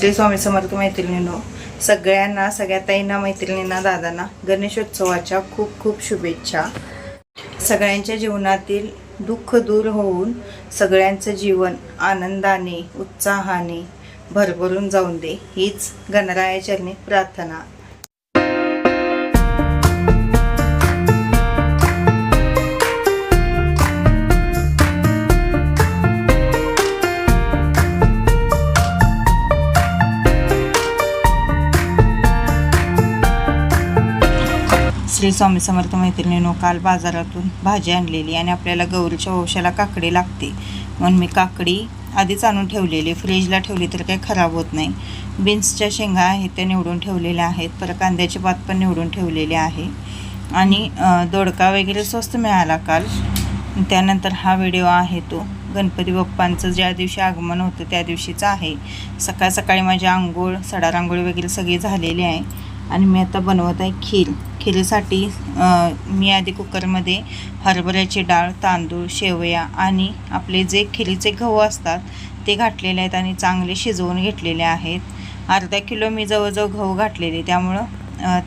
श्री स्वामी समर्थ मैत्रिणींनो सगळ्यांना सगळ्या ताईंना मैत्रिणींना दादांना गणेशोत्सवाच्या खूप खूप शुभेच्छा. सगळ्यांच्या जीवनातील दुःख दूर होऊन सगळ्यांचं जीवन आनंदाने उत्साहाने भरभरून जाऊन दे. हीच गणरायाचरणी प्रार्थना. श्री स्वामी समर्थ मैत्रिणीनो काल बाजारातून भाजी आणलेली आणि आपल्याला गौरीच्या वंशाला काकडी लागते. म्हणून मी काकडी आधीच आणून ठेवलेली. फ्रीजला ठेवली तर काही खराब होत नाही. बीन्सच्या शेंगा आहेत त्या निवडून ठेवलेल्या आहेत. परत कांद्याची पात पण निवडून ठेवलेली आहे. आणि दोडका वगैरे स्वस्त मिळाला काल. त्यानंतर हा व्हिडिओ आहे तो. गणपती बाप्पांचं ज्या दिवशी आगमन होतं त्या दिवशीचं आहे. सकाळ सकाळी माझी आंघोळ सडा रांगोळी वगैरे सगळी झालेली आहे. आणि मी आता बनवत आहे खीर. खीरसाठी मी आधी कुकरमध्ये हरभऱ्याची डाळ तांदूळ शेवया आणि आपले जे खिरीचे गहू असतात ते घातलेले आहेत आणि चांगले शिजवून घेतलेले आहेत. अर्धा किलो मी जवळजवळ गहू घातलेले त्यामुळं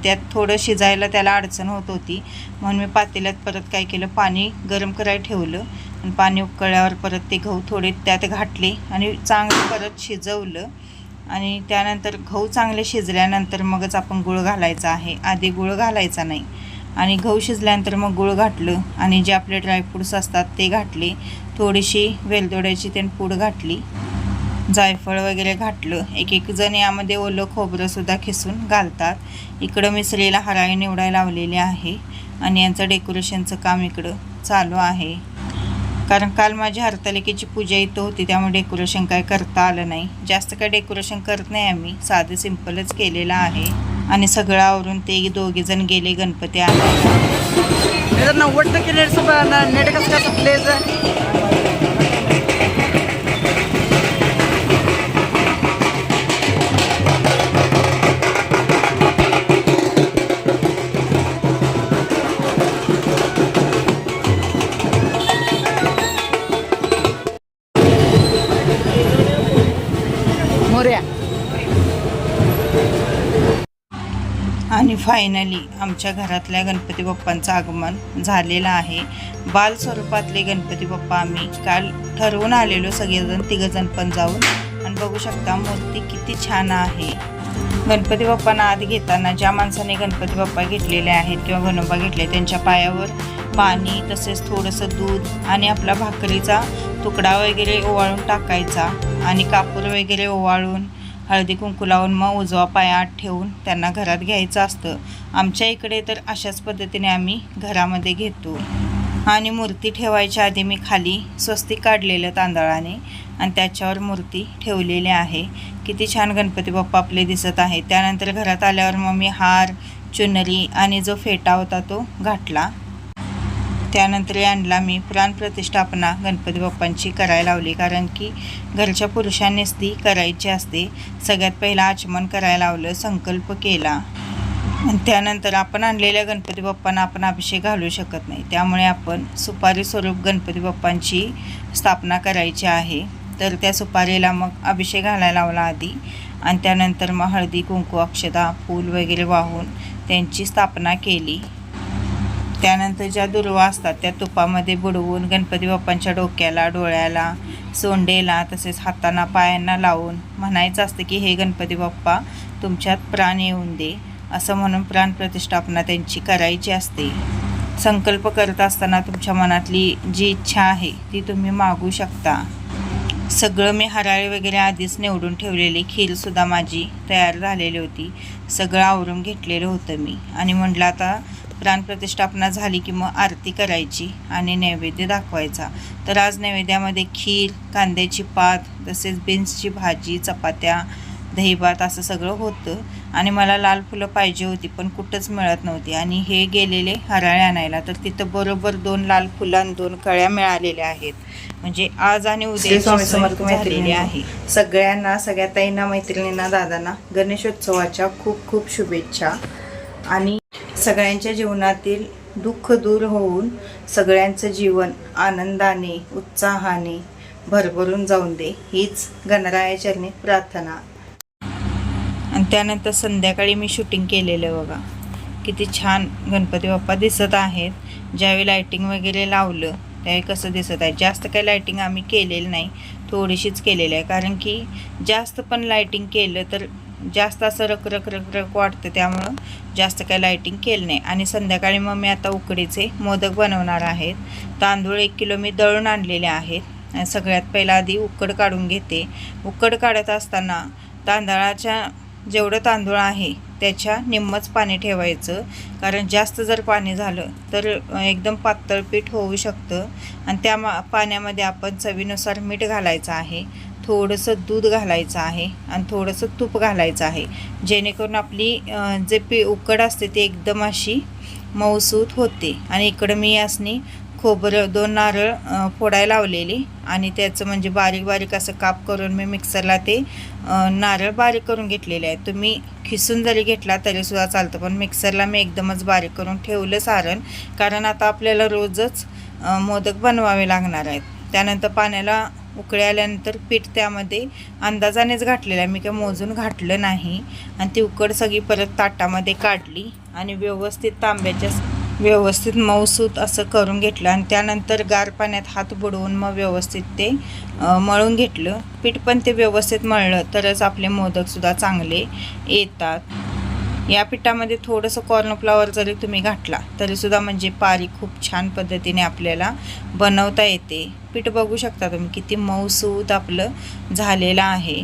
त्यात थोडं शिजायला त्याला अडचण होत होती. म्हणून मी पातेल्यात परत काय केलं पाणी गरम करायला ठेवलं. आणि पाणी उकळल्यावर परत ते गहू थोडे त्यात घातले आणि चांगलं परत शिजवलं. आणि त्यानंतर गहू चांगले शिजल्यानंतर मगच आपण गुळ घालायचा आहे. आधी गुळ घालायचा नाही. आणि गहू शिजल्यानंतर मग गुळ घातलं आणि जे आपले ड्रायफ्रूट्स असतात ते घातले. थोडीशी वेलदोड्याची त्यान पूड घातली. जायफळ वगैरे घातलं. एक एक जण यामध्ये ओलं खोबरंसुद्धा खिसून घालतात. इकडं मिसळीला हराळी निवडायला लावलेली आहे. आणि यांचं डेकोरेशनचं काम इकडं चालू आहे. कारण काल माझी हरतालिकेची पूजा इथं होती त्यामुळे डेकोरेशन काय करता आलं नाही. जास्त काय डेकोरेशन करत नाही आम्ही. साधं सिम्पलच केलेलं आहे. आणि सगळं आवरून ते दोघे जण गेले गणपती आणायला. नव्वद टक्के नेट नेट कसं काय फायनली आमच्या घरातल्या गणपती बाप्पांचं आगमन झालेलं आहे. बाल स्वरूपातले गणपती बाप्पा आम्ही काल ठरवून आलेलो सगळेजण तिघजण पण जाऊन. आणि बघू शकता मूर्ती किती छान आहे. गणपती बाप्पांना आत घेताना ज्या माणसाने गणपती बाप्पा घेतलेले आहेत किंवा गणोबा घेतले त्यांच्या पायावर पाणी तसेच थोडंसं दूध आणि आपला भाकरीचा तुकडा वगैरे ओवाळून टाकायचा आणि कापूर वगैरे ओवाळून हळदी कुंकू लावून मग उजवा पाया आत ठेवून त्यांना घरात घ्यायचं असतं. आमच्या इकडे तर अशाच पद्धतीने आम्ही घरामध्ये घेतो. आणि मूर्ती ठेवायच्या आधी मी खाली स्वस्तिक काढलेलं तांदळाने आणि त्याच्यावर मूर्ती ठेवलेली आहे. किती छान गणपती बाप्पा आपले दिसत आहे त्यानंतर घरात आल्यावर मग मी हार चुनरी आणि जो फेटा होता तो घातला. त्यानंतर आणला मी प्राणप्रतिष्ठापना गणपती बाप्पांची करायला लावली. कारण की घरच्या पुरुषांनीच ती करायची असते. सगळ्यात पहिला आचमन करायला लावलं संकल्प केला. त्यानंतर आपण आणलेल्या गणपती बाप्पांना आपण अभिषेक घालू शकत नाही. त्यामुळे आपण सुपारी स्वरूप गणपती बाप्पांची स्थापना करायची आहे. तर त्या सुपारीला मग अभिषेक घालायला लावला आधी. आणि त्यानंतर मग हळदी कुंकू अक्षता फूल वगैरे वाहून त्यांची स्थापना केली. त्यानंतर ज्या दुर्वा असतात त्या तुपामध्ये बुडवून गणपती बाप्पांच्या डोक्याला डोळ्याला सोंडेला तसेच हातांना पायांना लावून म्हणायचं असतं की हे गणपती बाप्पा तुमच्यात प्राण येऊन दे. असं म्हणून प्राणप्रतिष्ठापना त्यांची करायची असते. संकल्प करत असताना तुमच्या मनातली जी इच्छा आहे ती तुम्ही मागू शकता. सगळं मी हराळी वगैरे आधीच निवडून ठेवलेली खीरसुद्धा माझी तयार झालेली होती. सगळं आवरून घेतलेलं होतं मी. आणि म्हटलं आता प्राणप्रतिष्ठापना झाली की मग आरती करायची आणि नैवेद्य दाखवायचा. तर आज नैवेद्यामध्ये खीर कांद्याची पात तसेच बीन्सची भाजी चपात्या दहीभात असं सगळं होतं. आणि मला लाल फुलं पाहिजे होती पण कुठंच मिळत नव्हती. आणि हे गेलेले हराळे आणायला तर तिथं बरोबर दोन लाल फुलं आणि दोन कळ्या मिळालेल्या आहेत. म्हणजे आज आणि उद्या स्वामी समर्थ मैत्रिणी आहे. सगळ्यांना सगळ्या ताईंना मैत्रिणींना दादांना गणेशोत्सवाच्या खूप खूप शुभेच्छा. आणि सगळ्यांच्या जीवनातील दुःख दूर होऊन सगळ्यांचं जीवन आनंदाने उत्साहाने भरभरून जाऊन दे हीच गणरायाचरणी प्रार्थना. आणि त्यानंतर संध्याकाळी मी शूटिंग केलेलं बघा. किती छान गणपती बाप्पा दिसत आहेत. ज्यावेळी लायटिंग वगैरे लावलं त्यावेळी कसं दिसत आहे? जास्त काही लायटिंग आम्ही केलेलं नाही. थोडीशीच केलेली आहे. कारण की जास्त पण लायटिंग केलं तर जास्त असं रक रक रक रक वाटतं त्यामुळं जास्त काही लायटिंग केलं नाही. आणि संध्याकाळी मग मी आता उकडीचे मोदक बनवणार आहेत. तांदूळ एक किलो मी दळून आणलेले आहेत. सगळ्यात पहिला आधी उकड काढून घेते. उकड काढत असताना तांदळाच्या जेवढं तांदूळ आहे त्याच्या निम्मच पाणी ठेवायचं. कारण जास्त जर पाणी झालं तर एकदम पातळ पीठ होऊ शकतं. आणि त्या मा पाण्यामध्ये आपण चवीनुसार मीठ घालायचं आहे. थोडंसं दूध घालायचं आहे आणि थोडंसं तूप घालायचं आहे. जेणेकरून आपली जे पी उकड असते ती एकदम अशी मऊसूत होते. आणि इकडं मी असनी खोबरं दोन नारळ फोडायला लावलेली आणि त्याचं म्हणजे बारीक बारीक असं काप करून मी मिक्सरला ते नारळ बारीक करून घेतलेले आहे तुम्ही खिसून जरी घेतला तरीसुद्धा चालतं पण मिक्सरला मी एकदमच बारीक करून ठेवलं सारण. कारण आता आपल्याला रोजच मोदक बनवावे लागणार आहेत. त्यानंतर पाण्याला उकळी आल्यानंतर पीठ त्यामध्ये अंदाजानेच घातलेलं आहे. मी काय मोजून घातलं नाही. आणि ती उकड सगळी परत ताटामध्ये काढली आणि व्यवस्थित तांब्याच्या व्यवस्थित मऊसूत असं करून घेतलं. आणि त्यानंतर गार पाण्यात हात बुडवून मग व्यवस्थित ते मळून घेतलं. पीठ पण ते व्यवस्थित मळलं तरच आपले मोदकसुद्धा चांगले येतात. या पिठामध्ये थोडंसं कॉर्नफ्लॉवर जरी तुम्ही घातला तरीसुद्धा म्हणजे पारी खूप छान पद्धतीने आपल्याला बनवता येते. पीठ बघू शकता तुम्ही किती मऊसूत आपलं झालेलं आहे.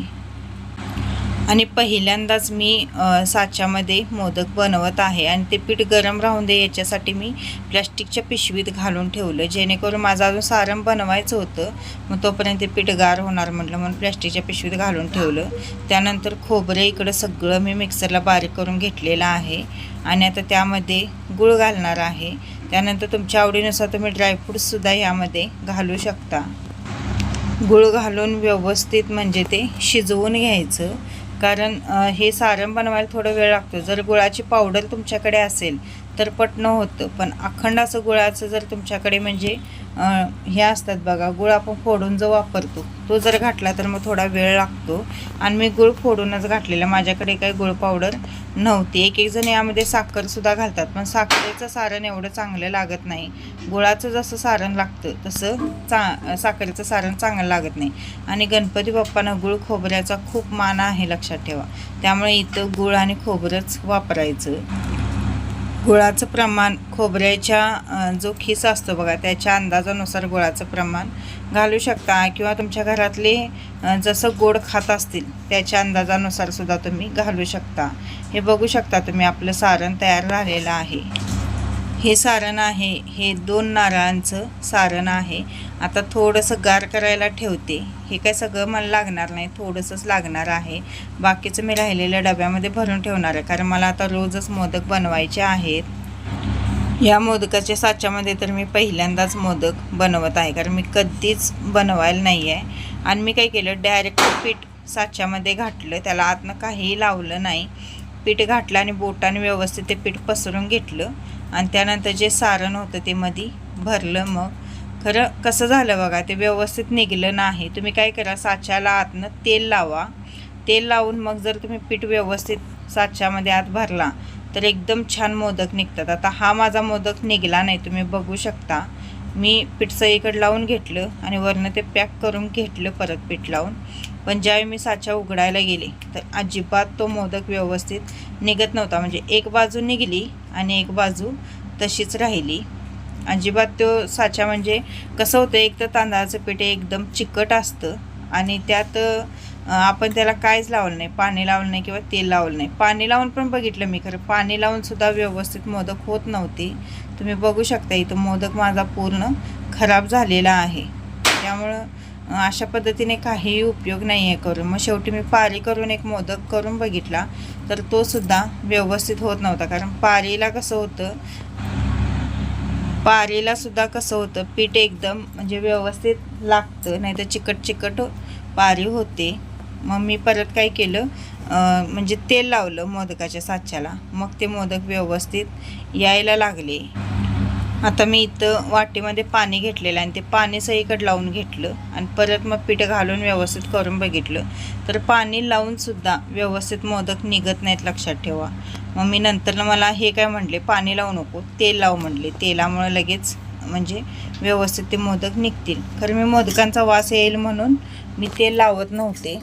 आणि पहिल्यांदाच मी साच्यामध्ये मोदक बनवत आहे आणि ते पीठ गरम राहून दे याच्यासाठी मी प्लॅस्टिकच्या पिशवीत घालून ठेवलं. जेणेकरून माझं अजून सारण बनवायचं होतं मग तोपर्यंत ते पीठ गार होणार म्हटलं म्हणून प्लॅस्टिकच्या पिशवीत घालून ठेवलं. त्यानंतर खोबरे इकडं सगळं मी मिक्सरला बारीक करून घेतलेलं आहे आणि आता त्यामध्ये गूळ घालणार आहे. त्यानंतर तुमच्या आवडीनुसार तुम्ही ड्रायफ्रूटसुद्धा यामध्ये घालू शकता. गुळ घालून व्यवस्थित म्हणजे ते शिजवून घ्यायचं. कारण हे सारण बनवायला थोडा वेळ लागतो. जर गुळाची पावडर तुमच्याकडे असेल तर पटणं होतं पण अखंड असं गुळाचं जर तुमच्याकडे म्हणजे हे असतात बघा गुळ आपण फोडून जो वापरतो तो जर घातला तर मग थोडा वेळ लागतो. आणि मी गुळ फोडूनच घातलेला माझ्याकडे काही गुळ पावडर नव्हती. एक एक जण यामध्ये साखरसुद्धा घालतात पण साखरेचं सारण एवढं चांगलं लागत नाही. गुळाचं जसं सारण लागतं तसं चा साखरेचं सारण चांगलं लागत नाही. आणि गणपती बाप्पांना गुळ खोबऱ्याचा खूप मान आहे लक्षात ठेवा. त्यामुळे इथं गुळ आणि खोबरंच वापरायचं. गुळाचं प्रमाण खोबऱ्याच्या जो खिस असतो बघा त्याच्या अंदाजानुसार गुळाचं प्रमाण घालू शकता किंवा तुमच्या घरातले जसं गोड खात असतील त्याच्या अंदाजानुसार सुद्धा तुम्ही घालू शकता. हे बघू शकता तुम्ही आपलं सारण तयार झालेलं आहे. हे सारण आहे हे दोन नारळांचं सारण आहे. आता थोडंसं गार करायला ठेवते. हे काय सगळं मला लागणार नाही थोडंसंच लागणार आहे. बाकीचं मी राहिलेल्या डब्यामध्ये भरून ठेवणार आहे कारण मला आता रोजच मोदक बनवायचे आहेत. या मोदकाच्या साच्यामध्ये तर मी पहिल्यांदाच मोदक बनवत आहे कारण मी कधीच बनवायला नाही आहे आणि मी काय केलं डायरेक्ट पीठ साच्यामध्ये घातलं त्याला आतनं काहीही लावलं नाही. पीठ घातलं आणि बोटाने व्यवस्थित ते पीठ पसरून घेतलं. आणि त्यानंतर जे सारण होतं ते मधी भरलं मग. खरं कसं झालं बघा ते व्यवस्थित निघलं नाही. तुम्ही काय करा साच्याला आतनं तेल लावा. तेल लावून मग जर तुम्ही पीठ व्यवस्थित साच्यामध्ये आत भरला तर एकदम छान मोदक निघतात. आता हा माझा मोदक निघाला नाही तुम्ही बघू शकता. मी पीठ सईकडे लावून घेतलं आणि वरनं ते पॅक करून घेतलं परत पीठ लावून. पण ज्यावेळी मी साचा उघडायला गेले तर अजिबात तो मोदक व्यवस्थित निघत नव्हता. म्हणजे एक बाजू निघली आणि एक बाजू तशीच राहिली. अजिबात तो साचा म्हणजे कसं होतं एक तर तांदळाचं पीठ एकदम चिकट असतं आणि त्यात आपण त्याला कायच लावलं नाही पाणी लावलं नाही किंवा तेल लावलं नाही. पाणी लावून पण बघितलं मी खरं. पाणी लावूनसुद्धा व्यवस्थित मोदक होत नव्हते. तुम्ही बघू शकता इथं मोदक माझा पूर्ण खराब झालेला आहे. त्यामुळं अशा पद्धतीने काहीही उपयोग नाही आहे करून. मग शेवटी मी पारी करून एक मोदक करून बघितला तर तो सुद्धा व्यवस्थित होत नव्हता. कारण पारीला कसं होतं पारीला सुद्धा कसं होतं पीठ एकदम म्हणजे व्यवस्थित लागतं नाही तर चिकट चिकट पारी होते. मग मी परत काय केलं म्हणजे तेल लावलं मोदकाच्या साच्याला. मग ते मोदक व्यवस्थित यायला लागले. आता मी इथं वाटीमध्ये पाणी घेतलेलं आहे आणि ते पाणी सगळीकडे लावून घेतलं आणि परत मग पीठ घालून व्यवस्थित करून बघितलं. तर पाणी लावूनसुद्धा व्यवस्थित मोदक निघत नाहीत लक्षात ठेवा. मग मी नंतर मला हे काय म्हणले पाणी लावू नको तेल लावू म्हणले. तेलामुळे लगेच म्हणजे व्यवस्थित ते मोदक निघतील. खरं मी मोदकांचा वास येईल म्हणून मी तेल लावत नव्हते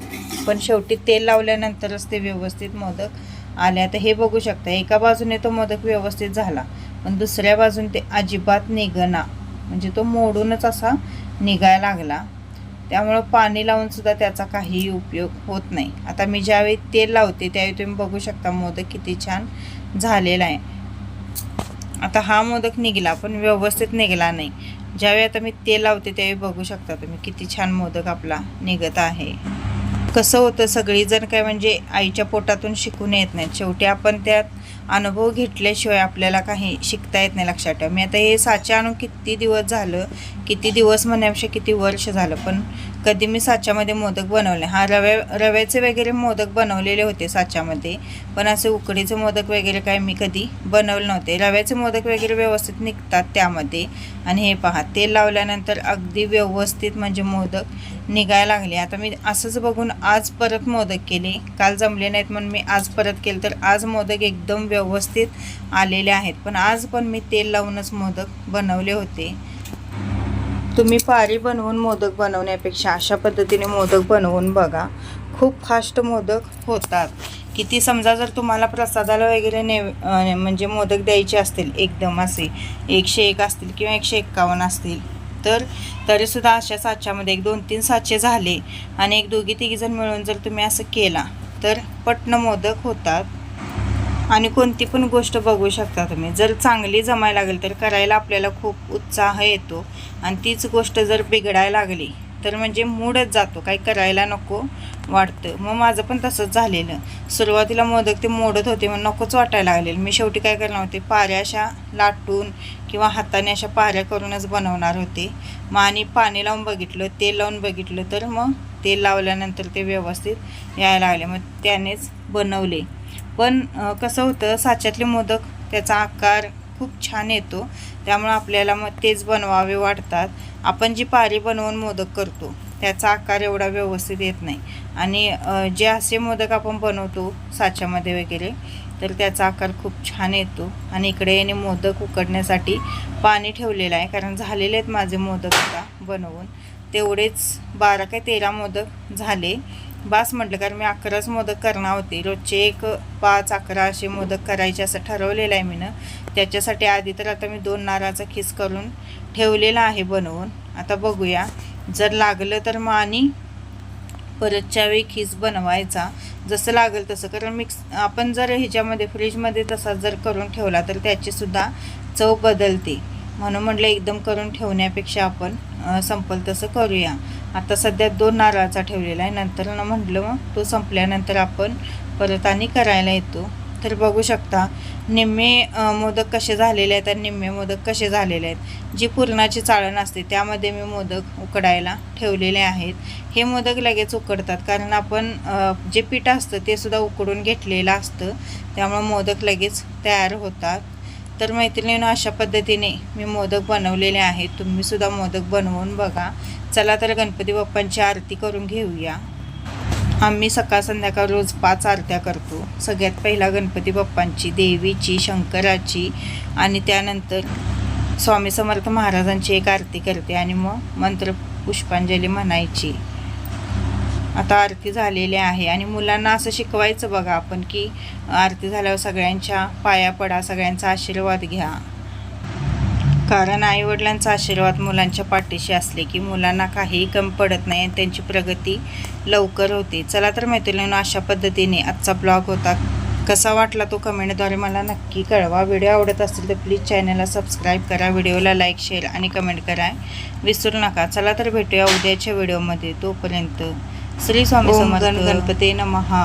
पण शेवटी तेल लावल्यानंतरच ते व्यवस्थित मोदक आले. आता हे बघू शकता एका बाजूने तो मोदक व्यवस्थित झाला. पण दुसऱ्या बाजून ते अजिबात निघना. म्हणजे तो मोडूनच असा निघायला लागला. त्यामुळं पाणी लावूनसुद्धा त्याचा काहीही उपयोग होत नाही. आता मी ज्यावेळी तेल लावते त्यावेळी तुम्ही बघू शकता मोदक किती छान झालेला आहे. आता हा मोदक निघाला पण व्यवस्थित निघाला नाही. ज्यावेळी आता मी तेल लावते त्यावेळी बघू शकता तुम्ही किती छान मोदक आपला निघत आहे. कसं होतं सगळीजण काय म्हणजे आईच्या पोटातून शिकून येत नाहीत. शेवटी आपण त्यात अनुभव घेतल्याशिवाय आपल्याला काही शिकता येत नाही लक्षात. ठेवा मी आता हे साचे आणून किती दिवस झालं किती दिवस म्हणण्यापेक्षा किती वर्ष झालं पण कधी मी साच्यामध्ये मोदक बनवले. हा रव्या रव्याचे वगैरे मोदक बनवलेले होते साच्यामध्ये. पण असे उकडीचे मोदक वगैरे काय मी कधी बनवले नव्हते. रव्याचे मोदक वगैरे व्यवस्थित निघतात त्यामध्ये. आणि हे पहा तेल लावल्यानंतर अगदी व्यवस्थित म्हणजे मोदक निघायला लागले. आता मी असंच बघून आज परत मोदक केले. काल जमले नाहीत म्हणून मी आज परत केले. तर आज मोदक एकदम व्यवस्थित आलेले आहेत. पण आज पण मी तेल लावूनच मोदक बनवले होते. तुम्ही पारी बनवून मोदक बनवण्यापेक्षा अशा पद्धतीने मोदक बनवून बघा. खूप फास्ट मोदक होतात. किती समजा जर तुम्हाला प्रसादाला वगैरे ने म्हणजे मोदक द्यायचे असतील एकदम असे एकशे एक असतील किंवा एकशे एक्कावन्न असतील तर तरीसुद्धा अशा साच्यामध्ये एक दोन तीन साचे झाले आणि एक दोघी तिघी जण मिळून जर तुम्ही असं केला तर पटणं मोदक होतात. आणि कोणती पण गोष्ट बघू शकता तुम्ही. जर चांगली जमायला लागेल तर करायला आपल्याला खूप उत्साह येतो. आणि तीच गोष्ट जर बिघडायला लागली तर म्हणजे मूडच जातो. काही करायला नको वाटतं. मग माझं पण तसंच झालेलं. सुरुवातीला मोदक ते मोडत होते मग नकोच वाटायला लागलेलं. मी शेवटी काय करणार होते पाऱ्या अशा लाटून किंवा हाताने अशा पाऱ्या करूनच बनवणार होते. मग आणि पाणी लावून बघितलं तेल लावून बघितलं तर मग तेल लावल्यानंतर ते व्यवस्थित यायला लागले. मग त्यानेच बनवले. पण कसं होतं साच्यातले मोदक त्याचा आकार खूप छान येतो. त्यामुळं आपल्याला मग तेच बनवावे वाटतात. आपण जी पारी बनवून मोदक करतो त्याचा आकार एवढा व्यवस्थित येत नाही. आणि जे असे मोदक आपण बनवतो साच्यामध्ये वगैरे तर त्याचा आकार खूप छान येतो. आणि इकडे याने मोदक उकडण्यासाठी पाणी ठेवलेलं आहे कारण झालेले आहेत माझे मोदक आता बनवून. तेवढेच बारा काय तेरा मोदक झाले. बास म्हटलं कारण मी अकराच मोदक करणार होते. रोजचे एक पाच अकरा असे मोदक करायचे असं ठरवलेलं आहे मी त्याच्यासाठी आधी तर आता मी दोन नारळाचा खीस करून ठेवलेला आहे बनवून. आता बघूया. जर लागलं तर मग आणि परतच्या वेळी खीस बनवायचा. जसं लागेल तसं. कारण मिक्स आपण जर ह्याच्यामध्ये फ्रीजमध्ये तसा जर करून ठेवला तर त्याचीसुद्धा चव बदलते. म्हणून म्हटलं एकदम करून ठेवण्यापेक्षा आपण संपल तसं करूया. आता सध्या दोन नारळाचा ठेवलेला आहे. नंतर ना म्हटलं मग तो संपल्यानंतर आपण परत आणि करायला येतो. तर बघू शकता निम्मे मोदक कसे झालेले आहेत आणि निम्मे मोदक कसे झालेले आहेत. जी पुरणाची चाळण असते त्यामध्ये मी मोदक उकडायला ठेवलेले आहेत. हे मोदक लगेच उकडतात. कारण आपण जे पीठ असतं ते सुद्धा उकडून घेतलेलं असतं. त्यामुळं मोदक लगेच तयार होतात. तर मैत्रिणीनं अशा पद्धतीने मी मोदक बनवलेले आहेत. तुम्ही सुद्धा मोदक बनवून बघा. चला तर गणपती बाप्पांची आरती करून घेऊया. आम्ही सकाळ संध्याकाळ रोज पाच आरत्या करतो. सगळ्यात पहिला गणपती बाप्पांची देवीची शंकराची आणि त्यानंतर स्वामी समर्थ महाराजांची एक आरती करते आणि मग मंत्र पुष्पांजली म्हणायची. आता आरती झालेली आहे आणि मुलांना असं शिकवायचं बघा आपण की आरती झाल्यावर सगळ्यांच्या पाया पडा सगळ्यांचा आशीर्वाद घ्या. कारण आईवडिलांचा आशीर्वाद मुलांच्या पाठीशी असले की मुलांना काहीही कमी पडत नाही आणि त्यांची प्रगती लवकर होते. चला तर मैत्रिणीनं अशा पद्धतीने आजचा ब्लॉग होता. कसा वाटला तो कमेंटद्वारे मला नक्की कळवा. व्हिडिओ आवडत असेल तर प्लीज चॅनलला सबस्क्राईब करा व्हिडिओला लाईक शेअर आणि कमेंट करा. विसरू नका. चला तर भेटूया उद्याच्या व्हिडिओमध्ये. तोपर्यंत श्री स्वामी समर्थ. गण- गणपते नमहा